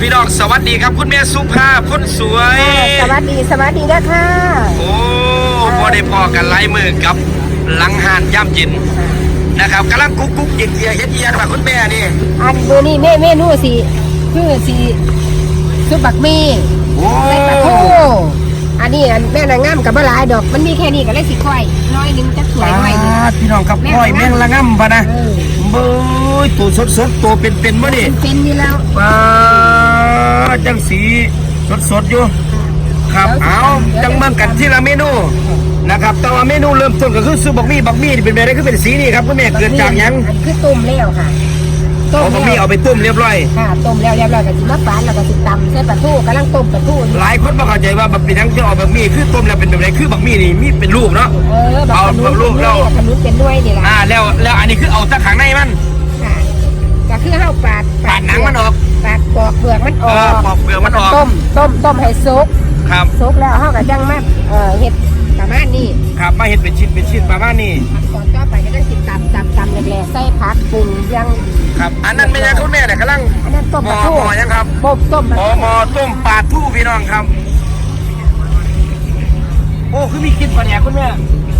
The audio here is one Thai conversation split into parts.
พี่น้องสวัสดีครับคุณแม่สุภาพคนสวย สวัสดีสวัสดีนะคะโอ้พอได้พอกันไล่มือกับหลังหานย่ำเย็นนะครับกำลังกุ๊กกุ๊กเยียเยียเฮ็ดเยียนว่าคุณแม่นี่ อันมือนี้เมเมนูสิคือสิซุปบักหมี่โอ้ใส่ปลาทูอันนี้อันแม่นางงามกับบ่หลายดอกมันมีแค่นี้ก็เลยสิค่อยน้อยหนึงจักสวยหน่อยหนึงพี่น้องครับก้อยแมงละง่ำปะนะเออเบ้ยตัวสดสดๆตัวเป็นเป็นๆมะนี่เป็นนี่แล้วปลา จังสีสดสดๆอยู่ครับเอาจังเมืองกันที่ละเมนูนะครับแต่ว่าเมนูเริ่มต้นก็คือซื้อบักมี่บักมี่นี่เป็นแบบไหนคือเป็นสีนี่ครับคุณแม่เกิดจากหยังอันคือต้มแล้วค่ะเอาบักมี่เอาไปต้มเรียบร้อยค่ะต้มแล้วเรียบร้อยก็สิมาฝานแล้วก็สิตำใส่ปลาทูกำลังต้มปลาทูอยู่หลายคนบ่เข้าใจว่าบักมี่ทั้งที่เอาบักมี่คือต้มแล้วเป็นแบบไหนคือบักมี่นี่มีเป็นลูกเนาะเออบักเอาขนุนลูกแล้วขนุนเป็นด้วยนี่ล่ะอ่าแล้วแล้วอันนี้คือเอาตะขังในมันค่ะก็คือเฮาปาดปาดหนังมันออก ปาดปอกเปลือกมันออเออกปอกเปลือกมันออก ต้มต้มต้มให้สุกครับสุกแล้วเฮาก็จังมาเอ่อเฮ็ดประมาณนี้ครับมาเห็ดเป็นชิ้นเป็นชิ้นประมาณนี้ก่อนต่อไปก็ต้องสิตำตำตำแหลกๆใส่ผักปรุงยังครับ อันนั้นไม่ใช่คุณแม่เนี่ยกำลังอันนั้นต้มหมปลาอทูหมอยังครับต้มต้มปลาหมอทูหมอต้มปลาทูพี่น้องครับ โอ้คือมีกลินปลาแหนกคุณแม่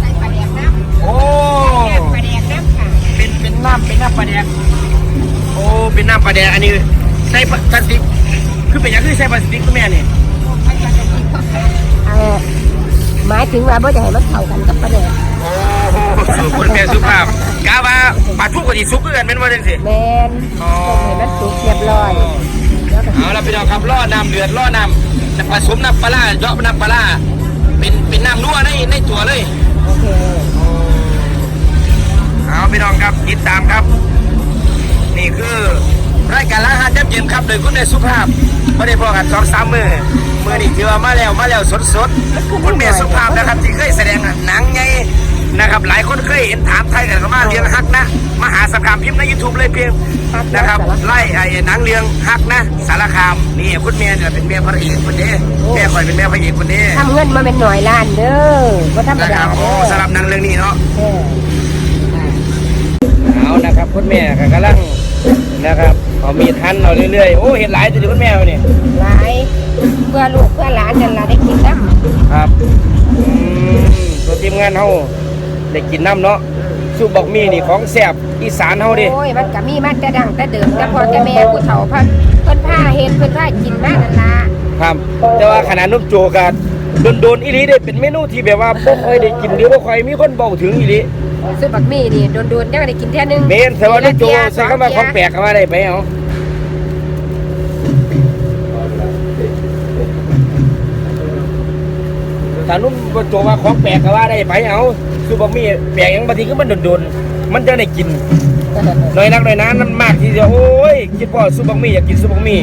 ใส่ปลาแดกน้โอ้ำปลาแดกน้ำค่ะเป็นเป็นน้ำเป็นน้ำปลาแดกโอ้เป็นน้ำปลาแดกอันนี้ ใส่พลาสติก คือเป็นอย่างคือใส่พลาสติกคุณแม่นี่เออหมายถึงว่าบ่จะให้มันเข้ากันกับปลาแดกโอ้สุคุณแม่สุภาพกาว่าปลาทูกับที่ซุปคือกันเป็นว่าจังสิแมนต้มให้มันสุกเรียบร้อยแล้วก็เอาละพี่น้องครับล่อน้ำเดือดล่อน้ำน้ำผสมน้ำปลาร้าเยาะน้ำปลาร้าเป็นเป็นน้ำนัวในในตัวเลย โอเคเอาพี่น้องครับติดตามครับ นี่คือ รายการล้างอาหารยับเย็นครับโดยคุณแม่สุภาพไม่ได้พอกันสองสามมือมือนี่ถือว่ามาแล้วมาแล้วสดสดๆคุณแม่สุภาพนะครับที่เคยแสดงหนังไงนะครับ หลายคนเคยเห็นถามไทยกันเขามาเรียงฮักนะมหาสงครามพิมพ์ในยูทูบเลยเพียงนะครับไล่ไอ้หนังเรียงฮักนะสารคามนี่คุณแม่เนี่ยเป็นแม่พระเอกคนนี้แม่คอยเป็นแม่พระเอกคนนี้ทำเงินมาเป็นหน่อยล้านเด้อบ่ธรรมนะคดารับเด้โอ้อสำหรับหนังเรื่องนี้เนาะเออเอานะครับคุณแม่ก็กำลังนะครับ เอามีดทันเอาเรื่อยๆ โอ้เห็นหลายตัวคุณแม่วะเนี่ยหลายเพื่อลูกเพื่อหลานนั่นล่ะได้กินน้ำครับอืมตัวทีมงานเฮาได้กินน้ำเนาะสูบบอกมีนี่ของแซ่บอีสานเฮาดิโอ้ยมันก็มีมันแต่ดังแต่เดิมแต่พอแต่แม่ผู้เฒ่าเพิ่นเพิ่นพาเฮ็ดเพิ่นพากินมานั่นล่ะครับ แต่ว่าขนาดนุ่มโจกัโดนๆอีหลีได้เป็นเมนูที่แบบว่าบ่ค่อยได้กินหรือบ่ค่อยมีคนบอกถึงอีหลี ซื้อบักมี่นี่โดนๆจังได้กินแค่นึงเมนแต่ว่านุ่มโจใส่เข้ามาของแปลกเข้ามาได้ไปเอาถ้านุ่มโจว่าของแปลกก็ว่าได้ไปเอาสูบบอกมีแปลกหยังบางทีก็มันโดนๆมันจะได้กินน้อยนักน้อยนั้นมันมากทีเดียวโอ้ยคิดว่าซุปบักมี่อยากกินซุปบักมี่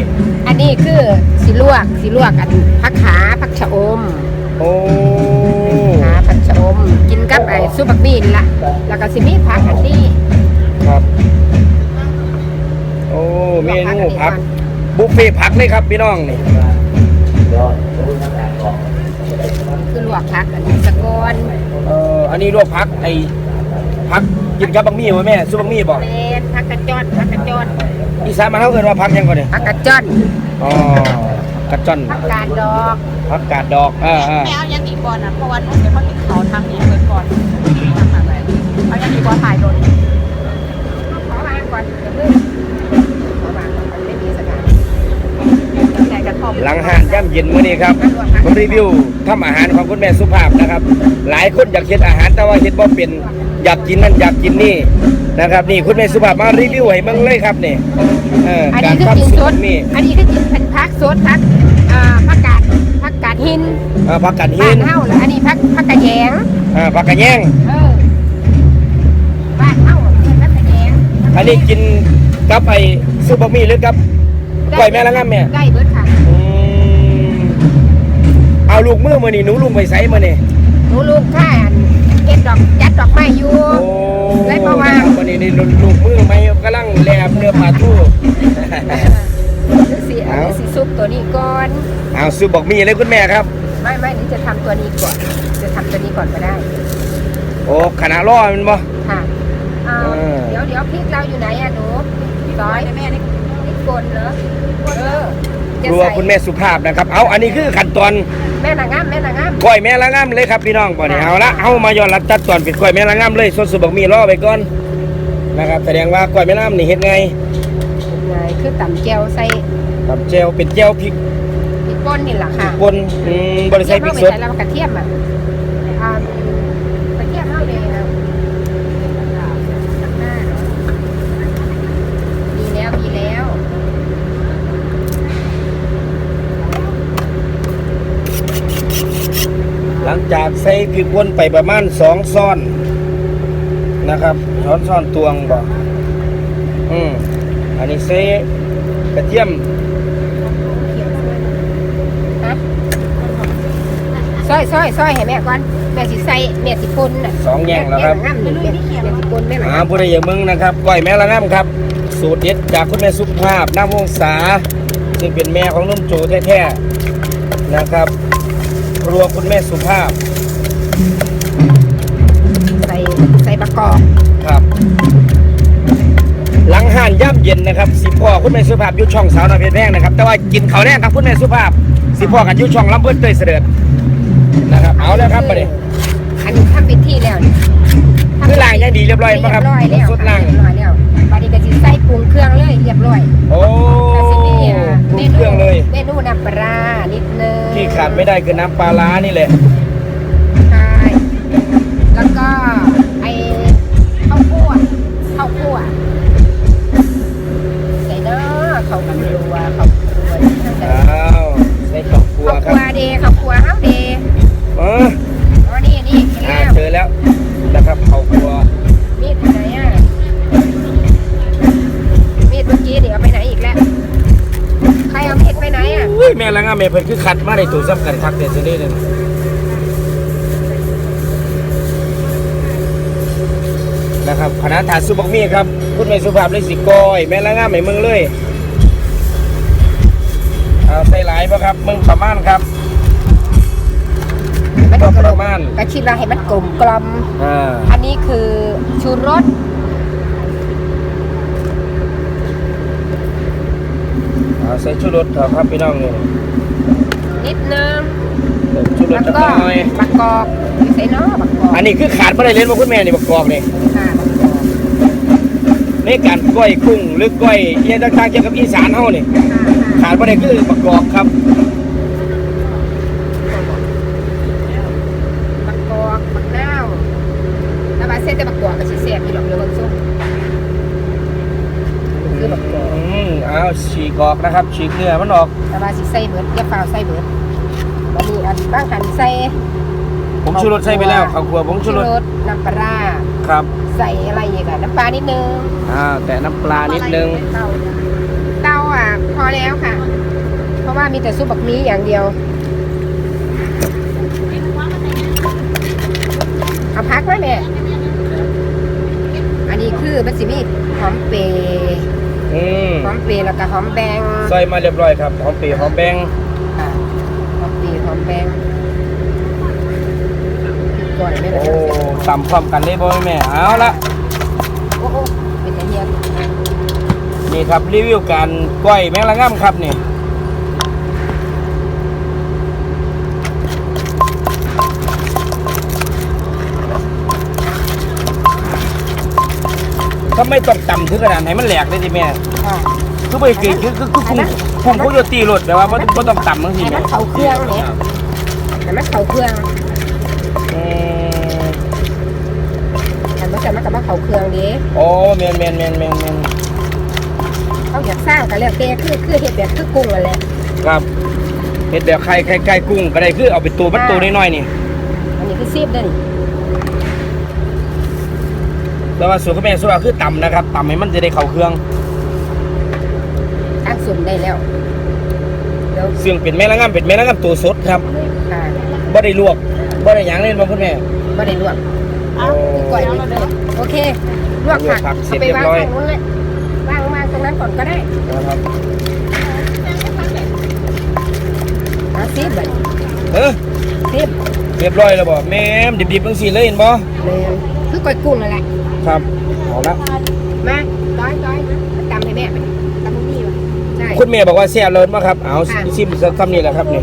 อันนี้คือสิลวกสิลวกอันผักขาผักชะอมโอ้ขาผักชะอ มกินกับไอ้ซุปบักมี่นี่ล่ะแล้วก็สิมีผักอันนี้ครับ โอ้เมนูผักบุฟเฟ่ต์ผักเลยครับพี่น้องนี่คือลวกผักอันนี้สะกอนเอ่ออันนี้ลวกผักไอ้ผักกินกับบักมี่วะแม่ซุปบักมี่บอกแม่นผักกระจอนผักกระจอนอีสานมันเท่ากันว่าผักหยังก่อนเนี่ยผักกระจอนอ๋อกระจ่อนผักกาดดอกผักกาดดอกอ่าอ่าแม่เอายันตีก่อนนะเพราะว่าหนูเป็นคนติดเขาทางนี้เกินก่อนทำอะไรเอายันตีก่อนถ่ายโดนขอวางก่อนเดี๋ยวมือขอวางก่อนไม่มีสถานใจกันพอหลังหานย่ำเย็นมื้อนี้ครับผมรีวิวทำอาหารของคุณแม่สุภาพนะครับ หลายคนอยากเฮ็ดอาหารแต่ว่าเฮ็ดบ่เป็นอยากกินนั่นอยากกินนี่นะครับนี่คุณแม่สุภาพมารีวิวให้เบิ่งเลยครับนี่เอออันกานี้รคือกินทำสสูดตรนี่อันนี้คือกินเป็นผักสดผักอ่าผักกาดผักกาด หินเอ่อผักกาดหิบ้านนเฮาแล้วอันนี้ผักผักกระแยงเอ่อผักกาดแยงเออบ้านเฮาเป็นผักกระแยงอันนี้กินกับไอ้ซุปบะหมี่หรือกับกล้วยแม่ละงามแม่ได้เบิดค่ะอืมเอาลูกมือมื้อนี้หนูลุงไปไสมื้อนี้หนูลูกข้าอันเก็บดอกจัดดอกไม้อยู่ โอ้ได้ประมาณมื้อนี้นี่ลูกมือไม่กำลังแลบเนื้อปลาทูหรือสิ เอาหรือสิซุปตัวนี้ก่อนเอาซุปบะหมี่เลยคุณแม่ครับ ไม่ไม่นี่จะทำตัวนี้ก่อน จะทำตัวนี้ก่อนก็ได้ โอ้ขนาดรอมันบ่ค่ะเอาเออเดี๋ยวเดี๋ยวพริกเราอยู่ไหนอะหนูซอยแม่นี่พริกซป่นเหรอเออจะครัวใส่คุณแม่สุภาพนะครับ เอาอันนี้คือขั้นตอนแม่นางงามแม่นางงามก้อยแม่ละง่ำเลยครับพี่น้องบ่นี้เอาละเอามาย้อนรับจัดตอนเป็นก้อยแม่ละง่ำเลยส่วนสุบักมีรอไปก่อนนะครับแสดงว่าก้อยแม่ละง่ำนี่เฮ็ดไงไงคือตำแก้วใส่ กับเจลเป็นเจลพริกพริกป่นนี่แหละค่ะป่นอืมบ่ได้ใส่พริกสดใส่แล้วกระเทียมอะอ่ากระเทียมเท่าเดียวมีแล้วมีแล้วหลังจากใส่พริกป่นไปประมาณสองซ้อนนะครับช้อนซ้อนตวงบ่อืมอันนี้ใส่กระเทียม ฮะซ อยซอยซอยให้แม่ก่อนแม่สิใส่แม่สิป่นน่ะสองแย่งแล้วครับแม่นางงามนี่แม่แม่สิป่นแม่นางามอ่างผู้ใดอย่างมึงนะครับก้อยแม่ละง่ำครับ สูตรเด็ดจากคุณแม่สุภาพน้ำวงศาซึ่งเป็นแม่ของนุ่มโจแท้ๆนะครับครัวคุณแม่สุภาพ ใส่ใส่ประกอบครับ หลังห่านย่ำเย็นนะครับ สิพ่อคุณแม่สุภาพอยุช่องสาวนาเพชรแพงนะครับ แต่ว่ากินเขาวแรกครับคุณแม่สุภาพ สิพ่อกันอยุช่องลำเบิ้ลเตยเสด็จ นะครับเอาแล้วครับประเดี๋ยวอันนี้ทำเป็นที่แล้วนี่คือล้างอย่างดีเรียบร้อยป่ะครับเรียบร้อยแล้วสุดล้าง เรียบร้อยแล้วบัดนี้ก็สิใส่ปรุงเครื่องเลยเรียบร้อยโอ้ก็สิมีอะปรุงเครื่องเลย เมนูน้ำปลาร้านิดนึง ที่ขาดไม่ได้คือน้ำปลาร้านี่แหละ ใช่แล้วก็ไอ้ข้าวคั่วข้าวคั่วใส่เนาะข้าวครัวข้าวครัวทั้งอ้าวใส่ข้าวคั่วข้าวคครัรับวเดข้าวครัวเฮาเด เอออ๋อนี่นี่เห็นอ่าแล้วเจอแล้วนะครับข้าวคั่วมีดไหนอะมีดเมื่อกี้เดี๋ยวเอาไปไหนอีกแล้วใครเอามีดไปไหนอะอุ้ยแม่ละง่าแม่เพิ่นคือขัดมาได้ตัวซ้ำกันคักเด็ดซะนี่เลยนะครับคณะถาสุบอกมีครับคุณแม่สุภาพเลยสิกอย แม่ละง่าแม่เมืองเลยเอาใส่หลายป่ะครับเมืองประมาณครับ มันก็กปลระมมาณกระชิดว่าให้มันกลมกลอมอ่าอันนี้คือชูรสเอาใส่ชูรสเถอะครับพี่น้องนี่นิดนึงชูรสแล้วจักก็หน่อยบักกอกใส่เนาะบักกอกอันนี้คือขาดไม่ได้เล่นมาคุณแม่นี่ประกอบนี่ค่ะบักกอกในการก้อยกุ้งหรือก้อยเอียงต่างๆเกี่ยวกับอีสานเฮานี่ค่ะขาดไม่ได้คือประกอบครับบักกอกบักนาวแล้วบาเส้นแต่บักกอกก็สิแซ่บอยู่หรอกเดี๋ยวเบิ่งซุปคือบักกอก อืมเอาฉี กออกนะครับฉีกเนื้อมันออกแต่ว่าสิใส่เบิดอย่าเปล่าใส่เบิดบัดนี้อันบางคันใส่ผมชูรสใส่ไปแล้วข้าวคั่วผมชูรสน้ำปลาร้าครับ ใส่อะไรอีกอะน้ำปลานิดนึงอ่าแต่น้ำปลานิดนึงเตาเตาอะพอแล้วค่ะ เพราะว่ามีแต่ซุปบักมีอย่างเดียวเอาพักไว้แม่อันนี้คือมันสิมีหอมเปรย์ อืมหอมเปรย์แล้วก็หอมแบงใส่มาเรียบร้อยครับหอมปีหอมแบงค่ะหอมเปรย์หอมแบงก่อนไม่ได้โอ้ตำพร้อมกันเลยบ่แม่เอาละโอ้โหเป็นอันเนี้ยนี่ครับรีวิวการก้อยแมงละง่ำครับนี่ ทำไมต้องต่ำถึงขนาดไหนมันแหลกเลยสิแม่ค่ะคือไปคือคือคือคือคุมคุมโคโยตีรถแต่ว่าไม่ไม่ต้องต่ำบางทีให้แม่มันเข้าเครื่องเนี่ยให้มันเข้าเครื่องอืมแต่มันจะมันก็มาเข้าเครื่องเด้โอ้แมนแมนแมนแมนแมนเขาอยากสร้างก็แล้วแต่คือคือเห็ดแบบคือกุ้งนั่นแหละครับเห็ดแบบไข่ไข่ไก่กุ้งก็ได้คือเอาไปตัวมันตัวน้อยๆนี่ อันนี้คือซีบเด้อนี่ แต่ว่าส่วนข้าวแม่ส่วนคือต่ำนะครับต่ำให้มันจะได้เข้าเครื่องตั้งสุ่มได้แล้วเดี๋ยวซึ่งเป็นแม่ละง่ำเป็นแม่ละง่ำตัวสดครับค่ะบ่ได้ลวกบ่ได้หยังเล่นมาคุณแม่ไม่ได้ลวกโอ้ก่อยนิดเลยโอเคลวกผักลวกผักเสร็จเอาไปเรียบวางร้อยตรงนู้นเลยวางวางตรงนั้นก่อนก็ได้นะครับเอาซีบเลยเออซีบเรียบร้อยแล้วบ่แม่มดิบๆจังซี่เลยเห็นบ่เลยคือก้อยกุ้งนั่นแหละ ครับเอาละมาต้อยต้อยมาตำให้แม่ไปตำนี่วะคุณแม่บอกว่าแซ่บเลยมาครับเอาซิมซ้ำนี่แหละครับนี่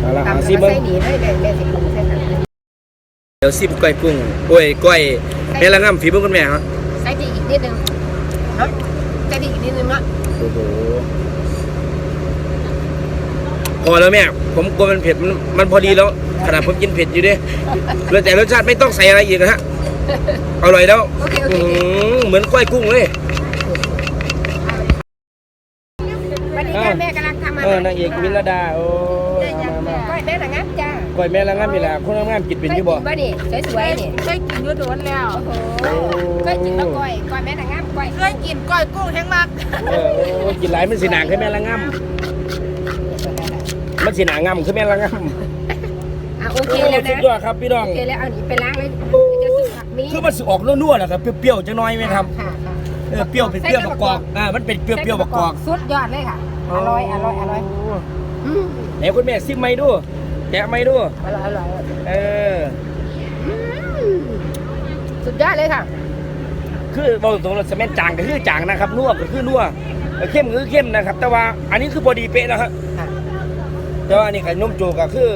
เอาละตำเอาแล้วซิมก็เบิ้งใส่หนีเลยเลยแม่สิปรุงใส่กันเดี๋ยวซิมก้อยกุ้งโอ้ยก้อยแม่ละง่ำฝีมือคุณแม่ครับใส่ดีอีกนิดนึงเนาะใส่ดีอีกนิดนึงเนาะโอ้โหพอแล้วแม่ผมกลัวมันเผ็ดมันมันพอดีแล้วขนาดผมกินเผ็ดอยู่เด้เหลือแต่รสชาติไม่ต้องใส่อะไรอีกนะฮะ อร่อยแล้วโอเคโอเคอืมเหมือนก้อยกุ้งเลย วันนี้ค่ะแม่กำลังทำอาเอหารอนางเอกวินระดา โอ้ยมามาก้อยแม่หนังงับจ้าก้อยแม่ละง่ำนี่แหละคนละง่ำกินเป็นอยู่บ่เคยกิบ่นี่สวยๆนี่เคยกินอยูโดนแล้วโอ้โหเคยกินแล้วก้อยก้อยแม่หนังงับก้อยเคยกินก้อยกุ้งแห้งมากเออโอ้กินหลายมันสิหนางคือแม่ละง่ำมันสิหนางง่ำคือแม่ละง่ำอะโอโอเคเคแล้วสุดนะยอดครับพี่น้อง โอเคแล้วเอาหนีไปล้างเลยจะซื้อผัก มีคือมันสิออกนัวๆนะครับเปรี้ยวๆจังน้อยไหมครับค่ะค่ะเออเปรี้ยวเป็นเปรี้ยวประกอบอ่ามันเป็นเปรี้ยวเปรี้ยวประกอบสุดยอดเลยค่ะอร่อยอร่อยอร่อยอืมไหนคุณแม่ซิมไม่ดูแกะไม่ดูอร่อยอร่อยเอออืมสุดยอดเลยค่ะ คือบอกตรงๆเราสเมนจางก็คือจางนะครับนัวก็คือนัวเออเข้มก็คือเข้มนะครับ แต่ว่าอันนี้คือพอดีเป๊ะนะครับค่ะ แต่ว่าอันนี้ไข่นุ่มโจก็คือ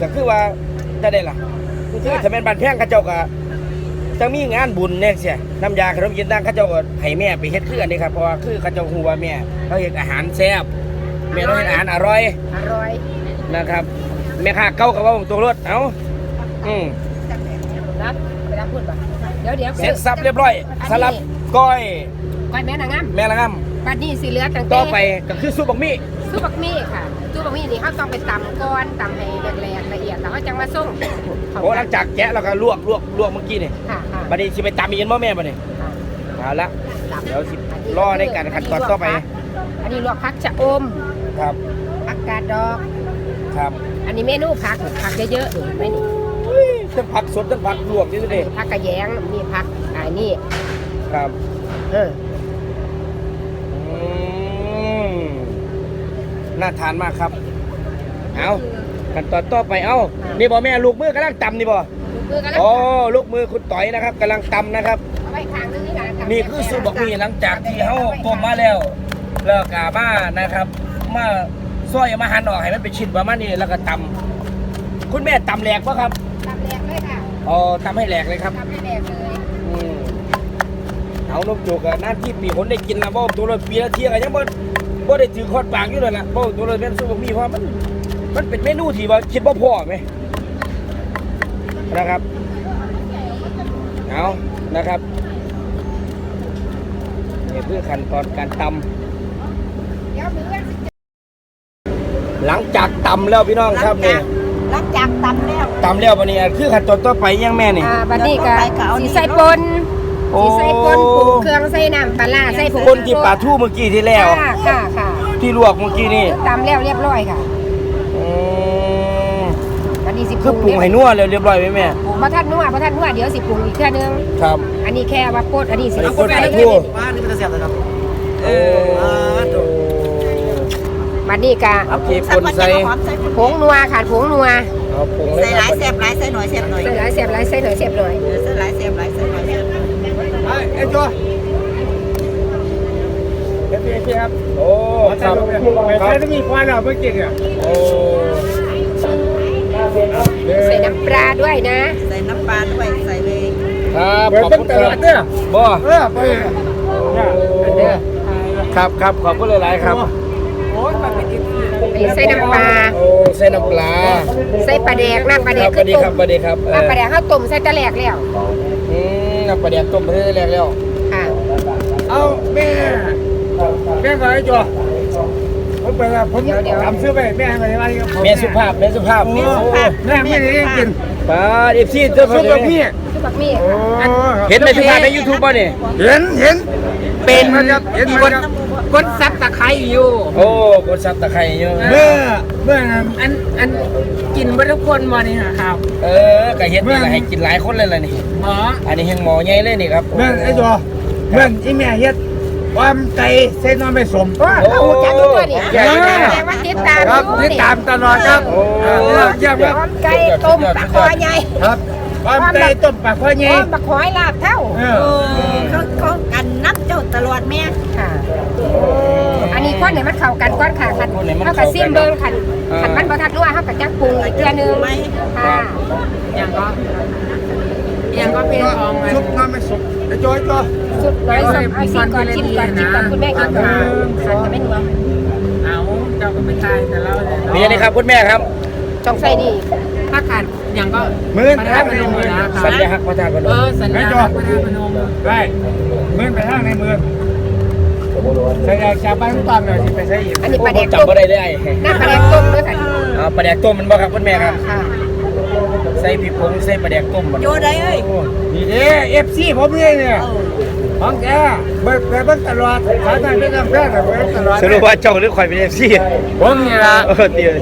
ก็คือว่าจะได้ล่ะ คือสเมนบันแพงเข้าเจ้าก็ จะมีงานบุญเนี่ยเสียน้ำยาขนมจีนต่างเข้าเจ้าก็ให้แม่ไปเฮ็ดคืออันนี้ครับเพราะว่าคือเข้าเจ้าฮู้ว่าแม่เขาเฮ็ดอาหารแซ่บแม่เราเฮ็ดอาหารอร่อยอร่อยนะครับ แม่ค้าเก้ากับว่าตัวรถเอาอืมนะไปรับพูดป่ะเดี๋ยวเดี๋ยวเสร็จสับเรียบร้อยสลับก้อยก้อยแม่นางงามแม่ละงบัดนี้สีเหลือตั้งำแต่ต่อไปก็คือซุปบักมี่ ซุปบักมี่ค่ะซุปบักมี่นี่เขาต้องไปตำก้อนตำให้แหลกๆละเอียดแล้วเขาจังมาส่งโอ้หลังจากแกะแล้วก็ลวกลวกลวกเมื่อกี้นี่ค่ะค่ะบัดนี้สิไปตำอีกบ่แม่บัดนี้ค่ะเอาละตำเดี๋ยวสิรอในการขั้นตอนต่อไป อันนี้ลวกผักชะอมครับผักกาดดอกครับ อันนี้เมนูผักผักเยอะๆนี่ไม่นี่ทั้งผักสดทั้งผักลวกนี่ดิผักกระแยงมีผักอ่านี่ครับ เอออืม น่าทานมากครับ เอาขั้นตอนต่อไปเอ้านี่บ่แม่ลูกมือกำลังตำนี่บ่ลูกมือกันแล้วโอ้ลูกมือคุณต่อยนะครับกำลังตำนะครับ เอาไว้ข้างนึงนี่นะนี่คือสูตรบอกมีหลังจากที่เขาต้มมาแล้ว แล้วกามานะครับ มาซอยเอามาหั่นออกให้มันเป็นชิ้นประมาณนี้แล้วก็ตำคุณแม่ตำแหลกปะครับตำแหลกเลยค่ะอ๋อตำให้แหลกเลยครับตำให้แหลกเลยอืมเอานมจุกอะหน้าที่ปีคนได้กินละบ่ตัวละปีละเที่ยกันยังบ่ บ่ได้ถือคอดปากอยู่เลยล่ะบ่ตัวละเป็นสูตรบอกมีเพราะมันมันเป็นเมนูที่ว่าคิดว่าพอไหมนะครับเอานะครับนี่คือขั้นตอนการตำเดี๋ยวมือกันหลังจากตำแล้วพี่น้องครับนี่หลังจากตำแล้วตำแล้ววันนี้คือขั้นตอนต่อไปยังแม่นี่อ่าบัดนี้ก็เดี๋ยวต่อไปก็เอานี่สีใส่ปน โอ้สีใส่ปนปรุงเครื่องใส่น้ำปลาร้าใส่ผงคนที่ปลาทูเมื่อกี้ที่แล้ว ค่ะค่ะค่ะที่ลวกเมื่อกี้นี่ตำแล้วเรียบร้อยค่ะอืมบัดนี้สิปคืรุองปรุงให้นัวแล้วเรียบร้อยไหมแม่ปรุงบ่ทันนัวบ่ทันนัวเดี๋ยวสิปรุงอีกเทื่อนึง ครับ อันนี้แค่ว่าปดอันนี้สิอันนี้ปรุงปนปลาไปทูเรื่อยว่านี่มันจะเสียบเลยครับ เออๆบัดนี้ก็โอเคปนใส่หอมใส่ผงนัวค่ะผงนัวเอาปรุงเลยใส่คหรัลายบแซ่บหลายใส่หน่อยแซ่บหน่อยใส่หลายเสียบหลายใส่หน่อยเสียบหน่อย เออใส่หลายแซ่บหลายใส่หน่อยแซ่บ หน่อยไอ้จัวเอฟเอฟครับ โอ้คครัรับบครัใช้บต้องมีควันอะเมื่อกี้เนี่ยโอ้ใส่น้ำปลาด้วยนะ ใส่น้ำปลาด้วย ใส่เลยครับเหมือนขอบเป็นคุณตคลารัดบเนี่ยบ่เออไปเนี่ยอันเนี้ยครับครับขอบคุณหลายๆครับโอ้ยมันเป็นอีกอันนี้ใส่น้ำปลาโอ้ใส่น้ำปลาใส่ปลาแดกน้ำปลาแดคกรับสวัสดีครับสวัสดีครับเออน้ำปลาแดกข้าวต้มใส่ตะแหลกแล้วอืม น้ำประเดี๋ยวต้มเรื่อยๆแล้วค่ะเอาแม่แม่มาไอ้จัวผมไปแล้วผมทำซื้อไปแม่ไปอะไรครับแม่สุภาพแม่สุภาพโอ้โอ้แม่ไม่ได้กินป้าเอฟซีเจ้าซุปเพื่กับพี่ซุปบักมี่เห็นไหมสุภาพในยูทูบป่ะเนี่ยเห็นเห็นเป็นเห็นครับเห็นมันครับ กดซับตะไคร้อยู่ โอ้กดซับตะไคร้เยอะเมื่อเมื่ออันอันกินบ่ทุกคนมานี่ค่ะครับ เออก็เห็นนี่แหละให้กินหลายคนเลยล่ะนี่หมออันนี้แห่งหมอใหญ่เลยนี่ครับเมื่อไอ้จัวเมื่ออีแม่เฮ็ดความไก่เส้นน้ำไม่สมว่าเราหูจักอยู่ตัวนี่ใหญ่เออแต่ว่าติดตามครับอยู่ติดตามตลอดครับโอ้เออเยี่ยมครับพร้อมไก่ต้มปลาคอใหญ่ครับความไก่ต้มปลาข้อพใหญ่ร้อมปลาคอยลาบเท่าเอเอออเขาเขากันนับเจ้าตลอดแม่ ค่ะ อันนี้ข้อไหนให้มันเข้ากันก่อนค่ะคันเฮาก็ซิมเบิ่งคันคันมันบ่ทันนัวเฮาก็จักปรุงอีกเทื่อนึงค่ะอย่างก็อย่างก็เป็นทองไงซุปน้ำไม่สุกไอ้จอยจอยสุดน้อยสมเอาชิมก่อนชิมก่อนชิมก่อนคุณแม่กินก่อนคันก็ไม่นัวเอาเจ้าก็ไปตายแต่เราเลยมีอะไรครับคุณแม่ครับจงใส่นี่ถ้าขาดอย่างก็มื่นพระไปธาทาตุงพในนมมือนะสัญญาฮักพระธาตุพนเอมอสัญญาพระธาตุพนมได้ มื่นไปทางในมือใส่ชาวบ้านตอนหน่อยที่ไปใส่อีกอันนี้ปลาแดกจำต้มบ่ได้เลยน้ำปลาแดกต้มด้วยค่ะเอาปลาแดกต้มมันบ่ครับคุณแม่ครับค่ะใส่พริกผงใส่ปลาแดกต้มมันโยได้เอ้ยนี่เด้เอฟซีผมนี่เนี่ยของแกเบิกเบิกตลอดสายการเป็นน้ำแพร่เบิกตลอดสรุปว่าเจ้าหรือข่อยเป็นเอฟซีผมนี่ละเออเตียว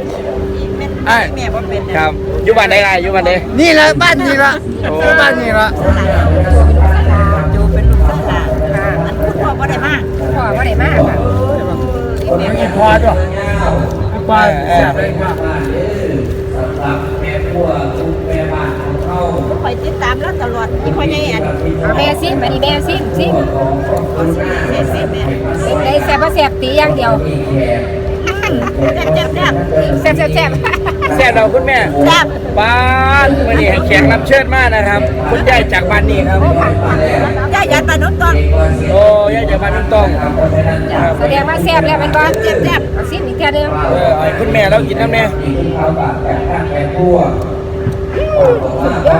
ไอ้แม่บ่เป็นครับอยู่บ้านใดไงอยู่บ้านใดนี่แหละบ้านนี่ละบ้านนี่ละ อยู่เป็นลูกสาวอันคุณพ่อบ่ได้ มากพ่อว่าได้มากค่ะเดี๋ยวพอจ้ะพอแซ่บเลยว่าคอยติดตามแล้วตลอดที่พ่อใหญ่อันแม่ซิมอันนี้แม่ซิมซิมเสียเสียแม่ซิมได้แซ่บบ่แซ่บตีอย่างเดียวแซ่บแซ่บแซ่บแซ่บแซ่บแซ่บเราคุณแม่แซ่บบ้านวันนี้แขกรับเชิญมากนะครับ คุณยายจากบ้านนี้ครับายันปลานุต้นโอ้ยายจากบ้านน้ำต้องครับแสดงว่าแซ่บแล้วมันบ่แซ่บแซ่บเอาซิมอีกเทื่อนึงเออเอาให้คุณแม่เรากินน้ำแน่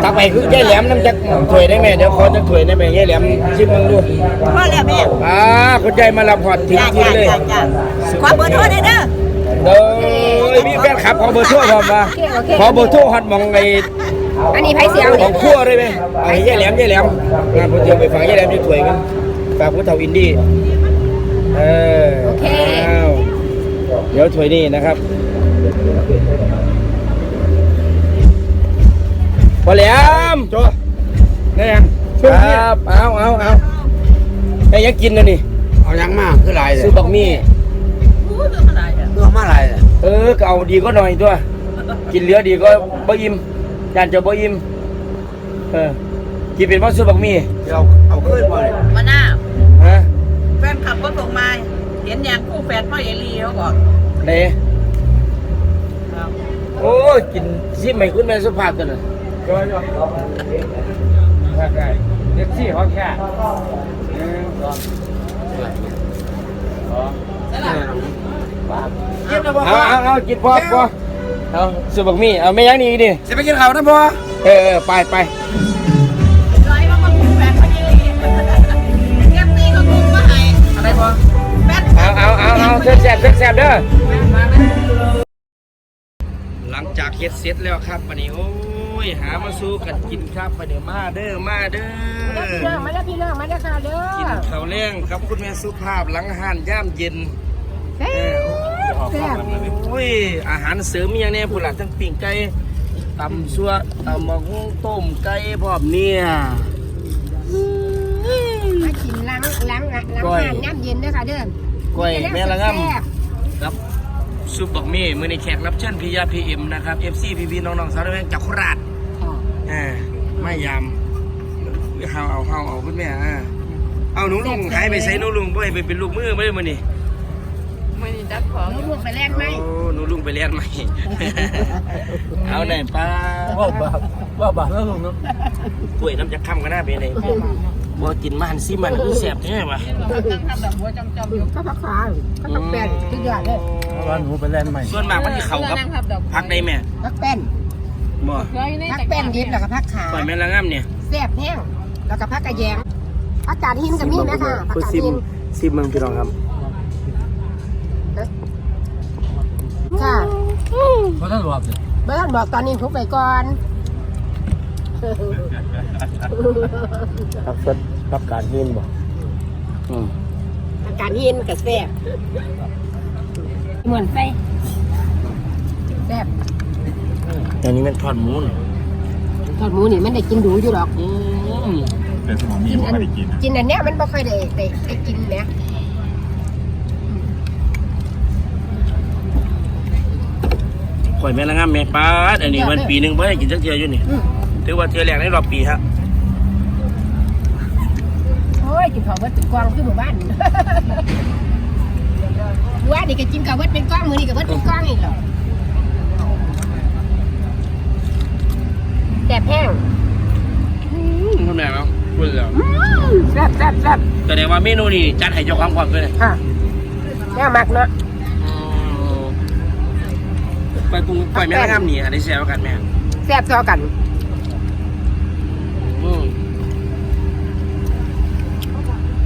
ตักไปคือยายแหลมน้ำจักถ้วยได้ไหมเดี๋ยวขอจักถ้วยได้ไหมยายแหลมชิมมึงดูพ่อแล้วแม่อ่าคุณยายมาลำพอดทิ้งจ้าทิ้งจ้าเลยจ้าจ้าขอเบอร์โทรได้เด้อ เด้อมีแฟนคลับขอเบอร์โทรพร้อมมาขอเบอร์โทรฮอดหมองไอ้ อันนี้ไผสิเอาขนี่องครั่วได้ไหมไอ้ยายแหลมยายแหลมงานผมจะไปฟังยายแหลมจะถ้วยกันฝากผู้เฒ่าอินดี้เออโอเคอ้าวเดี๋ยวถ้วยนี่นะครับพอแหลมจ้ะนี่ยังคช่วยนี่รับเอาเอาเอาไอ้ยังกินนะนี่เอายังมากคือไรเลยซื้อบักมี่เรื่องมาไรเลยเออก็เอาดีก็หน่อยตัว กินเหลือดีก็บ่อิ่ม ยานจะบ่อิ่มเออกินเป็นว่าซื้อบักมี่เอาเอาขึ้นมาเลยมาหน้าฮะแฟนขับก็ส่งมาเห็นอย่างคู่แฝดพ่อเอลีเขาบอกไหนโอ้ยกินซิไม่คุณแม่สุภาพกันน่ะจ้อยจ้ะได้เด็กซี่เขาแค่หนึ่งสองกินแล้วบ่เอาเอาเอากินพอพอ เอาซื้อบักมี่เอาไม่ยั้งนี่ดิจะไปกินข้าวนะพ่อเออเออไปไปร้อยว่ามาคู่แฝดพ่อเอลีแก้มนี่ก็คู่มาให้อะไรพอแฟนเอาเอาเอาเอาเชิญแซ่บเชิญแซ่บเด้อหลังจากเฮ็ดเสร็จแล้วครับวันนี้โอ้ยหามาสู้กันกินครับวันนี้มาเด้อมาเด้อพี่น้องมาแล้วพี่น้องมาแล้วค่ะเด้กินอข้าวแรงครับคุณแม่สุภาพหลังอาหารย่ามเย็นแซ่บ แซ่บโอ้ยอาหารเสริมมีอย่างแนี้พุ่นล่ะทั้งปิ้งไก่ตำซัวตำมะฮุ่งต้มไก่พร้อมเนี่ยมากินล้างล้างล้างก้อยน้ำน้ำเย็นเด้อค่ะเด้อก้อยแม่ละงำแซ่บครับซุปบักมี่มือในแขกรับเชิญพียาพีเอ็มนะครับ FC พีพีน้องๆสาวแม่จากโคราชค่ะอ่าไม่ยำเฮาเอาเฮาเอาคุณแม่อ่าเอาหนูลุงหายไปใส่หนูลุงบ่ให้ไปเป็นลูกมือไม่ได้มื้อนี้ไม่ได้จัดของหนูลูกไปแล่นไหมโอ้หนูลุงไปเรียนใหม่เอาไหนป้าว่าบ้าว่าบ้าแล้วลุงเนาะป่วยน้ำจะค่ำกันหน้าเป็นไงบ่กินมันซิมันคือแซ่บแท้ว่ะทำแบบหัวจำๆอยู่ก็พักขาก็พักแป้นทุกอย่างเลยว่าหนูไปเล่นใหม่ส่วนมากมันสิเข้ากับผักได้แม่พักแป้นบ่พักแป้นดิบแล้วก็พักขาปล่อยแม่ละงามเนี่ยแซ่บแห้งแล้วก็พักกระแยงอากาศหินกับมีไหมค่ะอากาศหินซิมเมืองพี่น้องครับ เพราะท่านรวบเลยเบิ้ลบอกตอนนี้ทุบไปก่อนผักสดผักกาดหินบ่อืมอากาศหินกับแซ่บเหมือนไปแซ่บอันนี้มันทอดหมูนี่ทอดหมูนี่มันได้กินดูอยู่หรอก อืมแต่สมองมีกินผมอันไม่ได้กินกินอันเนี้ยมันไม่ค่อยได้ได้ได้กินเนี่ย ปล่อยแม่ละงามแม่ป้าดอันนี้มันปีหนึงบ่ได้กินจักเทื่ออยู่นี่อืมถือว่าเทื่อแรกในรอบปีฮะโอ้ยกินของเบิดตึกกวางขึ้นหมู่บ้านว่านี่ก็กินกับเบิดเป็นกล้องมือนี่กับเบิดเป็นกล้องอีกเหรอแสบแห้งคุณแม่เนาะพูดแล้วแซ่บแซ่บแซ่บแสดงว่าเมนูนี้จัดให้เจ้าความความด้วยค่ะแน่มักเนาะ ไปปรุงปล่อยแม่น้ำนี่อันนี้แซวกันแม่แซ่บเท่ากันอืม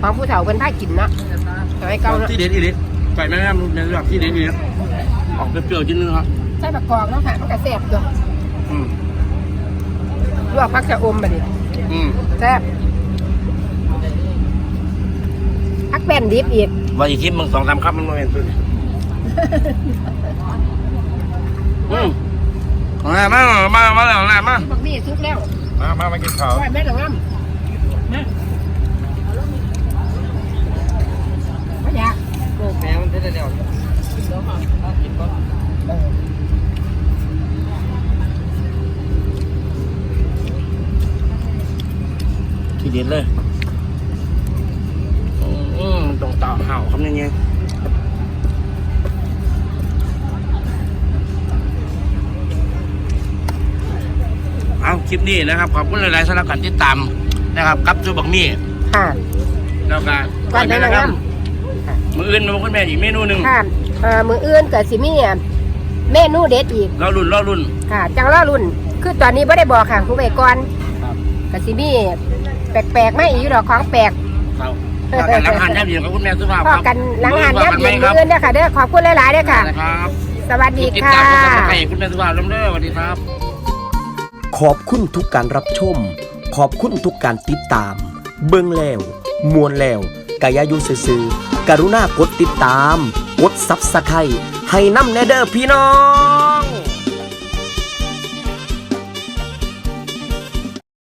ของผู้เฒ่าเพิ่นพากินเนาะสมัยเก่าเนาะที่เด็ดอีเด็ดปล่อยแม่น้ำในระดับที่เด็ดอีเด็ดออกเปรี้ยวๆนิดนึงครับใส่บักกอกเนาะค่ะมันก็แซ่บอยู่อืมลวกผักชะอมบัดนี้อืมแซ่บผักแป้นดิบอีกว่าอีกทีมึงสองสามคำมันมาเป็นตัวนี้ อืมมามามามาแล้วมามาบักนี่สุกแล้วมามามากินข้าวว่าแม่ต้องนำมาบ่อยากแม่มันได้แล้วทีเด็ดเลย อืมตรงต่อเห่าคำนี้ไง เอาคลิปนี้นะครับ ขอบคุณหลายๆสำหรับการติดตามนะครับกับจูบักมี่ค่ะแล้วก็ก่อนแม่นางงามมืออื่นมาคุณแม่อีกเมนูหนึ่งค่ะเอ่อมื้ออื่นก็สิมีเมนูเด็ดอีกเรารุ่นเรารุ่นค่ะ จังล่อรุ่น คือตอนนี้ไม่ได้บอกค่ะผู้ใบก่อนครับกสิมีแปลกๆไม่อีกดอกของแปลกเราพากันรับทานย่ำเย็นกับคุณแม่สุภาพพอครับกันหลังงานย่ำเย็นคมื้รัอบอื่นเด้อค่ะเด้อขอบคุณหลายๆเด้อค่ะนะครับสวัสดีติดค่ะตามคุณสมัยคุณแม่สุภาพลำเด้อสวัสดีครับ ขอบคุณทุกการรับชม ขอบคุณทุกการติดตาม เบิ่งแล้วมวนแล้วกายายุซื่อๆกรุณากดติดตาม กดซับสไครให้น้ำแนเดอร์พี่น้อง